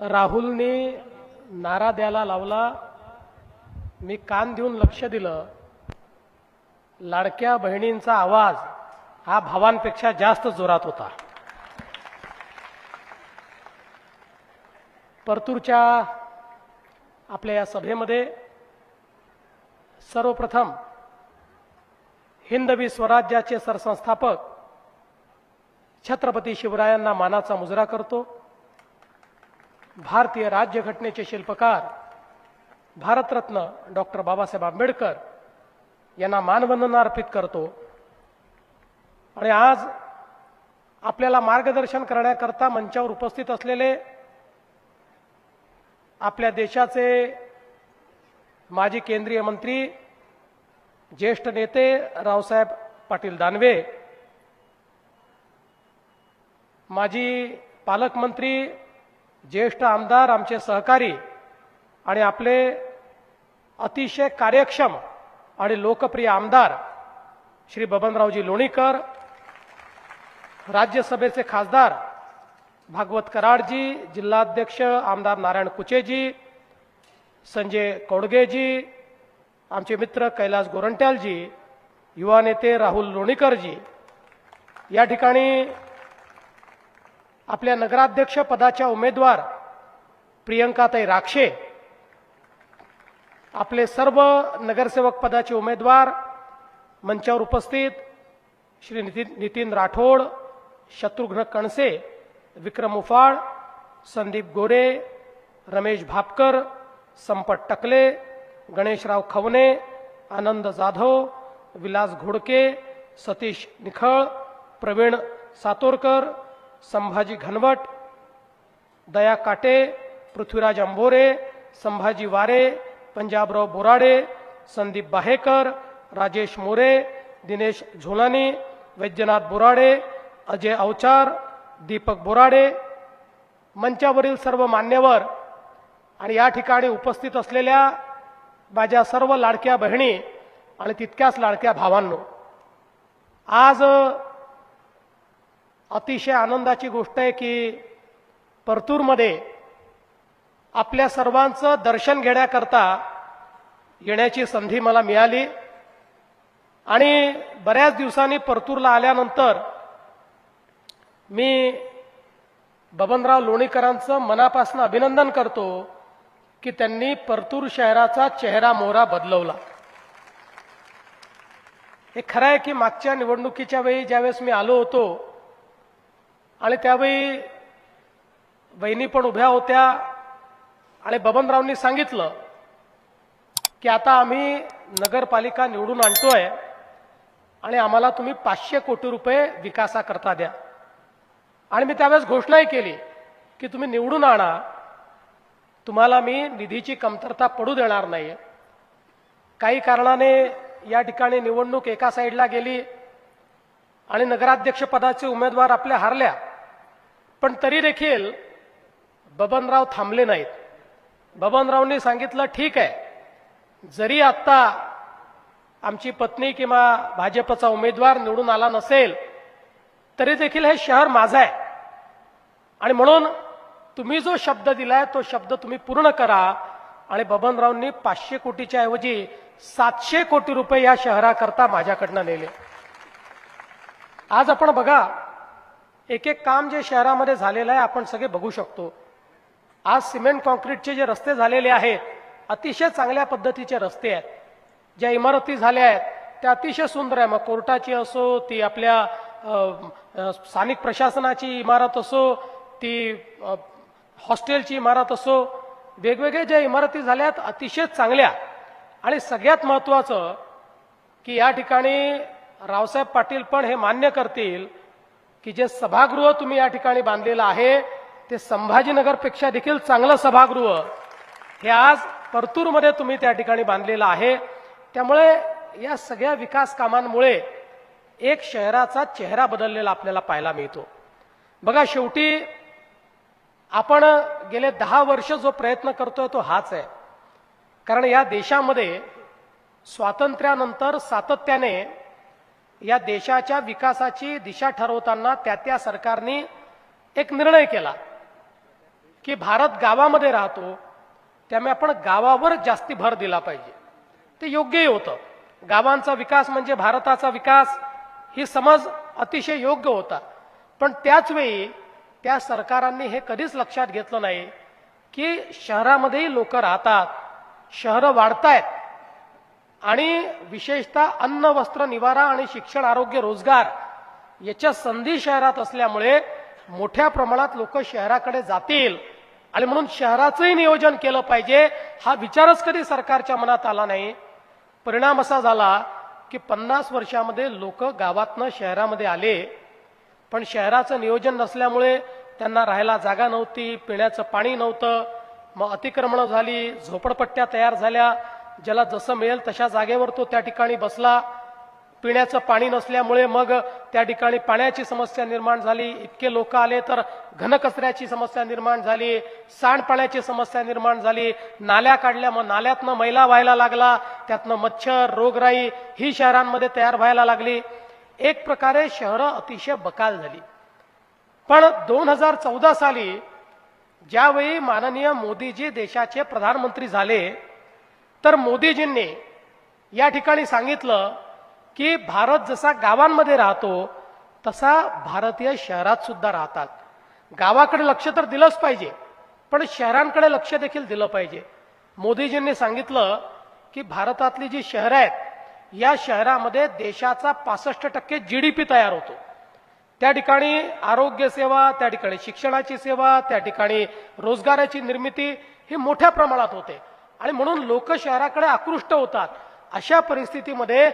राहुलने नारा द्यायला लावला. मी कान देऊन लक्ष दिलं. लाडक्या बहिणींचा आवाज हा भावांपेक्षा जास्त जोरात होता. परतूरच्या आपल्या या सभेमध्ये सर्वप्रथम हिंदवी स्वराज्याचे सरसंस्थापक छत्रपती शिवरायांना मानाचा मुजरा करतो. भारतीय राज्यघटनेचे शिल्पकार भारतरत्न डॉक्टर बाबासाहेब आंबेडकर यांना मानवंदना अर्पित करतो. आणि आज आपल्याला मार्गदर्शन करण्याकरता मंचावर उपस्थित असलेले आपल्या देशाचे माजी केंद्रीय मंत्री ज्येष्ठ नेते रावसाहेब पाटील दानवे माजी पालकमंत्री ज्येष्ठ आमदार आमचे सहकारी आणि आपले अतिशय कार्यक्षम आणि लोकप्रिय आमदार श्री बबनरावजी लोणीकर राज्यसभेचे खासदार भागवत कराडजी जिल्हाध्यक्ष आमदार नारायण कुचेजी संजय कोडगेजी आमचे मित्र कैलास गोरंट्यालजी युवा नेते राहुल लोणीकरजी. या ठिकाणी आपल्या नगराध्यक्ष पदाच्या उमेदवार प्रियंकाताई राक्षे आपले सर्व नगरसेवक पदाचे उमेदवार मंचावर उपस्थित श्री नितीन नितीन राठोड शत्रुघ्न कणसे विक्रम उफाळ संदीप गोरे रमेश भापकर संपत टकले गणेशराव खवने आनंद जाधव विलास घोडके सतीश निखळ प्रवीण सातोरकर संभाजी घनवट दया काटे पृथ्वीराज अंबोरे संभाजी वारे पंजाबराव बोराडे संदीप बाहेकर राजेश मोरे दिनेश झोलानी वैद्यनाथ बोराडे अजय अवचार दीपक बोराडे मंचावरील सर्व मान्यवर आणि या ठिकाणी उपस्थित असलेल्या माझ्या सर्व लाडक्या बहिणी आणि तितक्याच लाडक्या भावांनो आज अतिशय आनंदाची गोष्ट आहे की परतूरमध्ये आपल्या सर्वांचं दर्शन घेण्याकरता येण्याची संधी मला मिळाली. आणि बऱ्याच दिवसांनी परतूरला आल्यानंतर मी बबनराव लोणीकरांचं मनापासून अभिनंदन करतो की त्यांनी परतूर शहराचा चेहरा मोहरा बदलवला. हे खरं आहे की मागच्या निवडणुकीच्या वेळी ज्यावेळेस मी आलो होतो आणि त्यावेळी बहिणी पण उभ्या होत्या. आणि बबनरावनी सांगितलं की आता आम्ही नगरपालिका निवडून आणतोय आणि आम्हाला तुम्ही पाचशे कोटी रुपये विकासाकरता द्या. आणि मी त्यावेळेस घोषणाही केली की तुम्ही निवडून आणा. तुम्हाला मी निधीची कमतरता पडू देणार नाही काही कारणाने या ठिकाणी निवडणूक एका साईडला गेली आणि नगराध्यक्षपदाचे उमेदवार आपल्या हारल्या. पण तरी देखील बबनराव थांबले नाहीत. बबनरावनी सांगितलं ठीक आहे. जरी आत्ता आमची पत्नी किंवा भाजपचा उमेदवार निवडून आला नसेल तरी देखील हे शहर माझं आहे. आणि म्हणून तुम्ही जो शब्द दिलाय तो शब्द तुम्ही पूर्ण करा. आणि बबनरावनी पाचशे कोटीच्या ऐवजी सातशे कोटी रुपये या शहराकरता माझ्याकडनं नेले. आज आपण बघा एक एक काम जे शहरामध्ये झालेलं आहे आपण सगळे बघू शकतो. आज सिमेंट कॉन्क्रीटचे जे रस्ते झालेले आहेत अतिशय चांगल्या पद्धतीचे रस्ते आहेत. ज्या इमारती झाल्या आहेत त्या अतिशय सुंदर आहे. मग कोर्टाची असो ती आपल्या स्थानिक प्रशासनाची इमारत असो ती हॉस्टेलची इमारत असो वेगवेगळ्या ज्या इमारती झाल्या आहेत अतिशय चांगल्या. आणि सगळ्यात महत्त्वाचं की या ठिकाणी रावसाहेब पाटील पण हे मान्य करतील की जे सभागृह तुम्ही या ठिकाणी बांधलेलं आहे ते संभाजीनगरपेक्षा देखील चांगलं सभागृह. हे आज परतूरमध्ये तुम्ही त्या ठिकाणी बांधलेलं आहे. त्यामुळे या सगळ्या विकास कामांमुळे एक शहराचा चेहरा बदललेला आपल्याला पाहायला मिळतो. बघा शेवटी आपण गेले दहा वर्ष जो प्रयत्न करतोय तो हाच आहे. कारण या देशामध्ये स्वातंत्र्यानंतर सातत्याने या देशाच्या विकासाची दिशा ठरवताना त्या त्या सरकारने एक निर्णय केला की भारत गावामध्ये राहतो त्यामुळे आपण गावावर जास्ती भर दिला पाहिजे. ते योग्यही होतं. गावांचा विकास म्हणजे भारताचा विकास ही समज अतिशय योग्य होता. पण त्याच वेळी त्या सरकारांनी हे कधीच लक्षात घेतलं नाही की शहरामध्येही लोक राहतात शहरं वाढतायत. आणि विशेषतः अन्न वस्त्र निवारा आणि शिक्षण आरोग्य रोजगार याच्या संधी शहरात असल्यामुळे मोठ्या प्रमाणात लोक शहराकडे जातील. आणि म्हणून शहराचंही नियोजन केलं पाहिजे हा विचारच कधी सरकारच्या मनात आला नाही. परिणाम असा झाला की पन्नास वर्षामध्ये लोक गावातनं शहरामध्ये आले पण शहराचं नियोजन नसल्यामुळे त्यांना राहायला जागा नव्हती पिण्याचं पाणी नव्हतं. मग अतिक्रमणं झाली झोपडपट्ट्या तयार झाल्या ज्याला जसं मिळेल तशा जागेवर तो त्या ठिकाणी बसला. पिण्याचं पाणी नसल्यामुळे मग त्या ठिकाणी पाण्याची समस्या निर्माण झाली. इतके लोक आले तर घनकचऱ्याची समस्या निर्माण झाली. सांडपाण्याची समस्या निर्माण झाली. नाल्या काढल्या मग नाल्यातनं मैला व्हायला लागला. त्यातनं मच्छर रोगराई ही शहरांमध्ये तयार व्हायला लागली. एक प्रकारे शहरं अतिशय बकाल झाली. पण दोन हजार चौदा साली ज्यावेळी माननीय मोदीजी देशाचे प्रधानमंत्री झाले तर मोदीजींनी या ठिकाणी सांगितलं की भारत जसा गावांमध्ये राहतो तसा भारतीय शहरात सुद्धा राहतात. गावाकडे लक्ष तर दिलंच पाहिजे पण शहरांकडे लक्ष देखील दिलं पाहिजे. मोदीजींनी सांगितलं की भारतातली जी शहरं आहेत या शहरामध्ये देशाचा पासष्ट टक्के जी डी पी तयार होतो. त्या ठिकाणी आरोग्य सेवा त्या ठिकाणी शिक्षणाची सेवा त्या ठिकाणी रोजगाराची निर्मिती ही मोठ्या प्रमाणात होते. आणि म्हणून लोक शहराकडे आकृष्ट होतात. अशा परिस्थितीमध्ये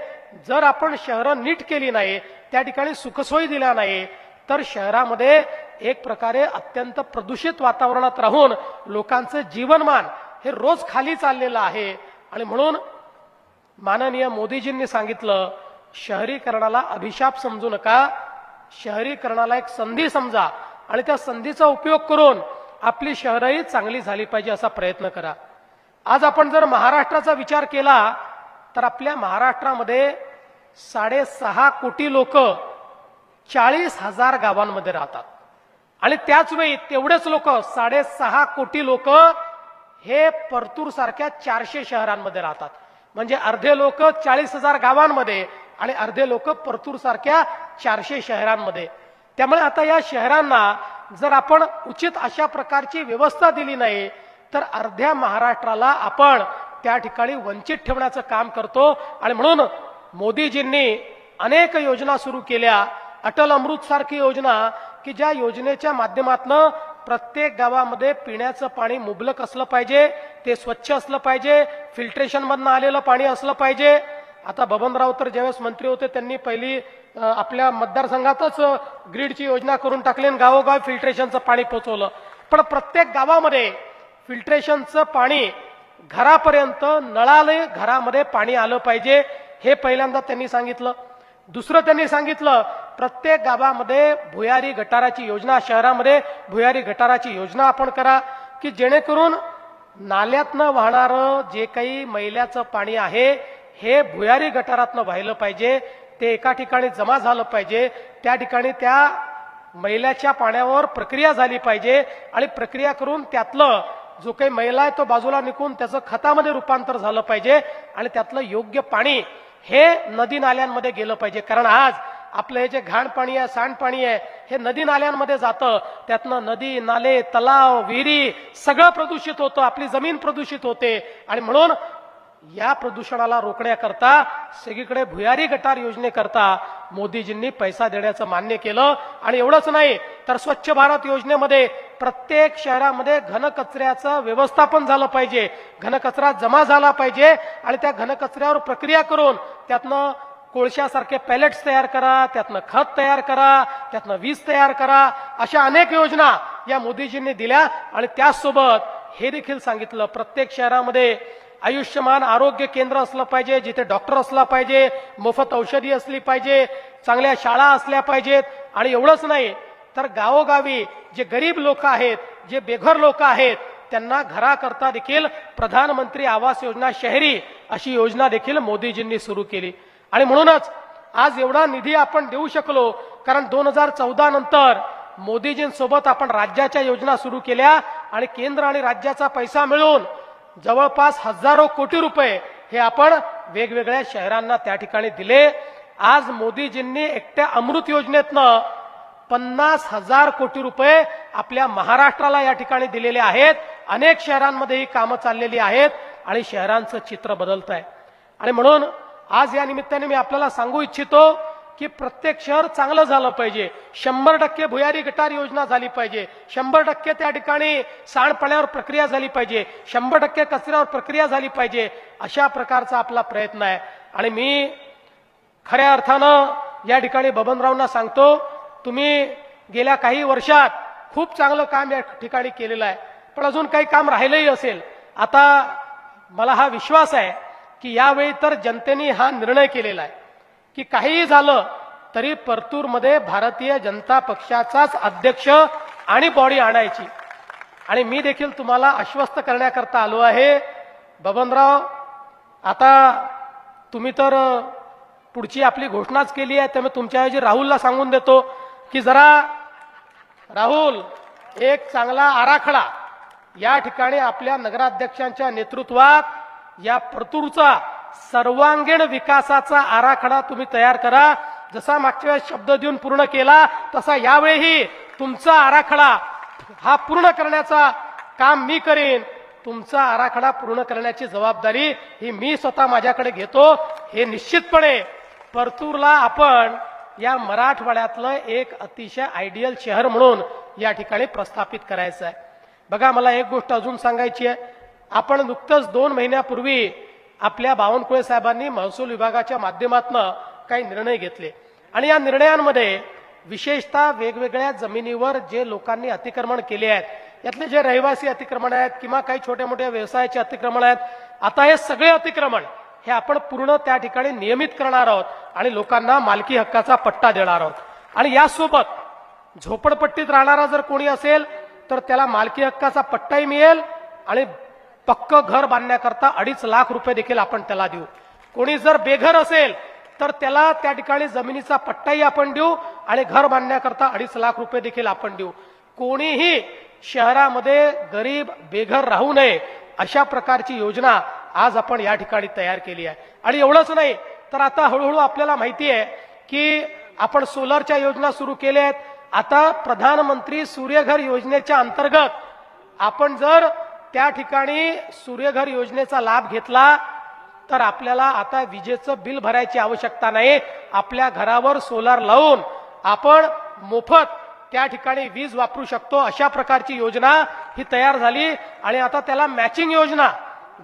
जर आपण शहरं नीट केली नाही त्या ठिकाणी सुखसोयी दिल्या नाही तर शहरामध्ये एक प्रकारे अत्यंत प्रदूषित वातावरणात राहून लोकांचं जीवनमान हे रोज खाली चाललेलं आहे. आणि म्हणून माननीय मोदीजींनी सांगितलं शहरीकरणाला अभिशाप समजू नका शहरीकरणाला एक संधी समजा आणि त्या संधीचा उपयोग करून आपली शहरही चांगली झाली पाहिजे असा प्रयत्न करा. आज आपण जर महाराष्ट्राचा विचार केला तर आपल्या महाराष्ट्रामध्ये साडेसहा कोटी लोक चाळीस हजार गावांमध्ये राहतात. आणि त्याचवेळी तेवढेच लोक साडेसहा कोटी लोक हे परतूर सारख्या चारशे शहरांमध्ये राहतात. म्हणजे अर्धे लोक चाळीस हजार गावांमध्ये आणि अर्धे लोक परतूर सारख्या चारशे शहरांमध्ये. त्यामुळे आता या शहरांना जर आपण उचित अशा प्रकारची व्यवस्था दिली नाही तर अर्ध्या महाराष्ट्राला आपण त्या ठिकाणी वंचित ठेवण्याचं काम करतो. आणि म्हणून मोदीजींनी अनेक योजना सुरू केल्या. अटल अमृत सारखी योजना की ज्या योजनेच्या माध्यमातनं प्रत्येक गावामध्ये पिण्याचं पाणी मुबलक असलं पाहिजे ते स्वच्छ असलं पाहिजे फिल्ट्रेशन मधनं आलेलं पाणी असलं पाहिजे. आता बबनराव तर ज्यावेळेस मंत्री होते त्यांनी पहिली आपल्या मतदारसंघातच ग्रीडची योजना करून टाकली आणि गावोगाव फिल्ट्रेशनचं पाणी पोचवलं. पण प्रत्येक गावामध्ये फिल्ट्रेशनचं पाणी घरापर्यंत नळाले घरामध्ये पाणी आलं पाहिजे हे पहिल्यांदा त्यांनी सांगितलं. दुसरं त्यांनी सांगितलं प्रत्येक गावामध्ये भुयारी गटाराची योजना शहरामध्ये भुयारी गटाराची योजना आपण करा की जेणेकरून नाल्यातनं वाहणारं जे काही मैल्याचं पाणी आहे हे भुयारी गटारातनं व्हायलं पाहिजे ते एका ठिकाणी जमा झालं पाहिजे त्या ठिकाणी त्या मैल्याच्या पाण्यावर प्रक्रिया झाली पाहिजे आणि प्रक्रिया करून त्यातलं जो काही मैला आहे तो बाजूला निघून त्याचं खतामध्ये रूपांतर झालं पाहिजे आणि त्यातलं योग्य पाणी हे नदी नाल्यांमध्ये गेलं पाहिजे. कारण आज आपलं हे जे घाण पाणी आहे सांडपाणी आहे हे नदी नाल्यांमध्ये जातं. त्यातनं नदी नाले तलाव विहिरी सगळं प्रदूषित होतं. आपली जमीन प्रदूषित होते. आणि म्हणून या प्रदूषणाला रोखण्याकरता सगळीकडे भुयारी गटार योजनेकरता मोदीजींनी पैसा देण्याचं मान्य केलं. आणि एवढंच नाही तर स्वच्छ भारत योजनेमध्ये प्रत्येक शहरामध्ये घनकचऱ्याचं व्यवस्थापन झालं पाहिजे. घनकचरा जमा झाला पाहिजे आणि त्या घनकचऱ्यावर प्रक्रिया करून त्यातनं कोळशासारखे पॅलेट्स तयार करा त्यातनं खत तयार करा त्यातनं वीज तयार करा अशा अनेक योजना या मोदीजींनी दिल्या. आणि त्याचसोबत हे देखील सांगितलं प्रत्येक शहरामध्ये आयुष्यमान आरोग्य केंद्र असलं पाहिजे जिथे डॉक्टर असला पाहिजे मोफत औषधी असली पाहिजे चांगल्या शाळा असल्या पाहिजेत आणि एवढंच नाही तर गावोगावी जे गरीब लोक आहेत जे बेघर लोक आहेत त्यांना घराकरता देखील प्रधानमंत्री आवास योजना शहरी अशी योजना देखील मोदीजींनी सुरू केली. आणि म्हणूनच आज एवढा निधी आपण देऊ शकलो कारण दोन हजार चौदा नंतर मोदीजींसोबत आपण राज्याच्या योजना सुरू केल्या आणि केंद्र आणि राज्याचा पैसा मिळून जवळपास हजारो कोटी रुपये हे आपण वेगवेगळ्या शहरांना त्या ठिकाणी दिले. आज मोदीजींनी एकट्या अमृत योजनेतनं पन्नास हजार कोटी रुपये आपल्या महाराष्ट्राला या ठिकाणी दिलेले आहेत. अनेक शहरांमध्ये ही कामं चाललेली आहेत आणि शहरांचं चित्र बदलत आहे आणि म्हणून आज या निमित्ताने मी आपल्याला सांगू इच्छितो की प्रत्येक शहर चांगलं झालं पाहिजे. शंभर टक्के भुयारी गटार योजना झाली पाहिजे. शंभर टक्के त्या ठिकाणी सांडपाण्यावर प्रक्रिया झाली पाहिजे. शंभर टक्के कचऱ्यावर प्रक्रिया झाली पाहिजे अशा प्रकारचा आपला प्रयत्न आहे. आणि मी खऱ्या अर्थानं या ठिकाणी बबनरावना सांगतो तुम्ही गेल्या काही वर्षात खूप चांगलं काम या ठिकाणी केलेलं आहे. पण अजून काही काम राहिलंही असेल. आता मला हा विश्वास आहे की यावेळी तर जनतेने हा निर्णय केलेला आहे. की काहीही झालं तरी परतूरमध्ये भारतीय जनता पक्षाचाच अध्यक्ष आणि बॉडी आणायची. आणि मी देखील तुम्हाला आश्वस्त करण्याकरता आलो आहे. बबनराव आता तुम्ही तर पुढची आपली घोषणाच केली आहे त्यामुळे तुमच्याऐवजी राहुलला सांगून देतो की जरा राहुल एक चांगला आराखडा या ठिकाणी आपल्या नगराध्यक्षांच्या नेतृत्वात या परतूरचा सर्वांगीण विकासाचा आराखडा तुम्ही तयार करा. जसा मागच्या वेळेस शब्द देऊन पूर्ण केला तसा यावेळीही तुमचा आराखडा हा पूर्ण करण्याचा काम मी करेन. तुमचा आराखडा पूर्ण करण्याची जबाबदारी ही मी स्वतः माझ्याकडे घेतो. हे निश्चितपणे परतूरला आपण या मराठवाड्यातलं एक अतिशय आयडियल शहर म्हणून या ठिकाणी प्रस्थापित करायचं आहे बघा मला एक गोष्ट अजून सांगायची आहे. आपण नुकतंच दोन महिन्यापूर्वी आपल्या बावनकुळे साहेबांनी महसूल विभागाच्या माध्यमातून काही निर्णय घेतले. आणि या निर्णयांमध्ये विशेषतः वेगवेगळ्या जमिनीवर जे लोकांनी अतिक्रमण केले आहेत यातले जे रहिवासी अतिक्रमण आहेत किंवा काही छोट्या मोठ्या व्यवसायाचे अतिक्रमण आहेत आता हे सगळे अतिक्रमण हे आपण पूर्ण त्या ठिकाणी नियमित करणार आहोत आणि लोकांना मालकी हक्काचा पट्टा देणार आहोत. आणि यासोबत झोपडपट्टीत राहणारा जर कोणी असेल तर त्याला मालकी हक्काचा पट्टाही मिळेल आणि पक्क घर बांधण्याकरता अडीच लाख रुपये देखील आपण त्याला देऊ. कोणी जर बेघर असेल तर त्याला त्या ठिकाणी जमिनीचा पट्टाही आपण देऊ आणि घर बांधण्याकरता अडीच लाख रुपये देखील आपण देऊ. कोणीही शहरामध्ये गरीब बेघर राहू नये अशा प्रकारची योजना आज आपण या ठिकाणी तयार केली आहे. आणि एवढंच नाही तर आता हळूहळू आपल्याला माहिती आहे की आपण सोलरच्या योजना सुरू केल्या आहेत आता प्रधानमंत्री सूर्यघर योजनेच्या अंतर्गत आपण जर त्या ठिकाणी सूर्यघर योजनेचा लाभ घेतला तर आपल्याला आता विजेचं बिल भरायची आवश्यकता नाही. आपल्या घरावर सोलार लावून आपण मोफत त्या ठिकाणी वीज वापरू शकतो. अशा प्रकारची योजना ही तयार झाली आणि आता त्याला मॅचिंग योजना.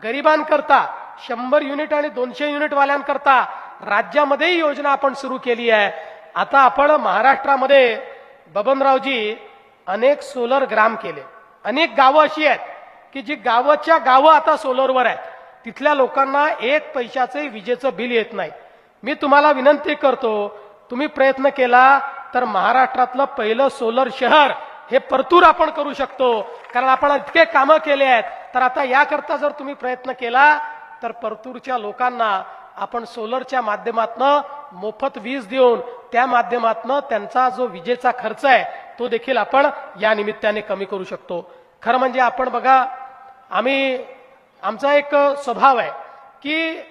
गरिबांकरता शंभर युनिट आणि दोनशे युनिट वाल्यांकरता राज्यामध्येही योजना आपण सुरू केली आहे. आता आपण महाराष्ट्रामध्ये बबनरावजी अनेक सोलर ग्राम केले. अनेक गावं अशी आहेत. की जी गावाच्या गावं आता सोलरवर आहेत तिथल्या लोकांना एक पैशाचे विजेचं बिल येत नाही. मी तुम्हाला विनंती करतो तुम्ही प्रयत्न केला तर महाराष्ट्रातलं पहिलं सोलर शहर हे परतूर आपण करू शकतो. कारण आपण इतके कामं केले आहेत तर आता याकरता जर तुम्ही प्रयत्न केला तर परतूरच्या लोकांना आपण सोलरच्या माध्यमातनं मोफत वीज देऊन त्या माध्यमातनं त्यांचा जो विजेचा खर्च आहे तो देखील आपण या निमित्ताने कमी करू शकतो. खरं म्हणजे आपण बघा आम्ही आमचा एक स्वभाव आहे की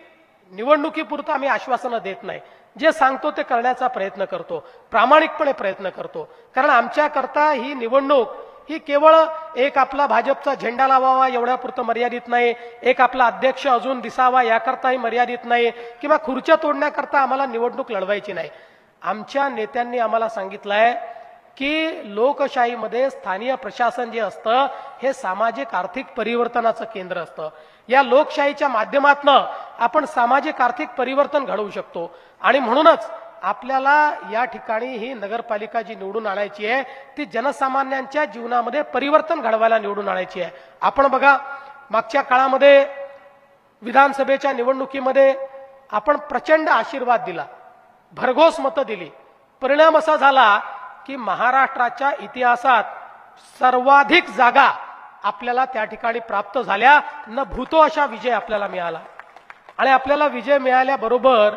निवडणुकीपुरतं आम्ही आश्वासनं देत नाही. जे सांगतो ते करण्याचा प्रयत्न करतो प्रामाणिकपणे प्रयत्न करतो. कारण आमच्याकरता ही निवडणूक ही केवळ एक आपला भाजपचा झेंडा लावावा एवढ्यापुरतं मर्यादित नाही एक आपला अध्यक्ष अजून दिसावा याकरताही मर्यादित नाही किंवा खुर्च्या तोडण्याकरता आम्हाला निवडणूक लढवायची नाही. आमच्या नेत्यांनी आम्हाला सांगितलं आहे की लोकशाहीमध्ये स्थानीय प्रशासन जे असतं हे सामाजिक आर्थिक परिवर्तनाचं केंद्र असतं. या लोकशाहीच्या माध्यमातनं आपण सामाजिक आर्थिक परिवर्तन घडवू शकतो. आणि म्हणूनच आपल्याला या ठिकाणी ही नगरपालिका जी निवडून आणायची आहे ती जनसामान्यांच्या जीवनामध्ये परिवर्तन घडवायला निवडून आणायची आहे. आपण बघा मागच्या काळामध्ये विधानसभेच्या निवडणुकीमध्ये आपण प्रचंड आशीर्वाद दिला. भरघोस मतं दिली. परिणाम असा झाला की महाराष्ट्राच्या इतिहासात सर्वाधिक जागा आपल्याला त्या ठिकाणी प्राप्त झाल्या. न भूतो अशा विजय आपल्याला मिळाला. आणि आपल्याला विजय मिळाल्याबरोबर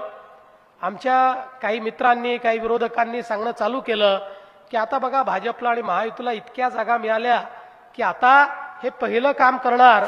आमच्या काही मित्रांनी काही विरोधकांनी सांगणं चालू केलं की आता बघा भाजपला आणि महायुतीला इतक्या जागा मिळाल्या की आता हे पहिलं काम करणार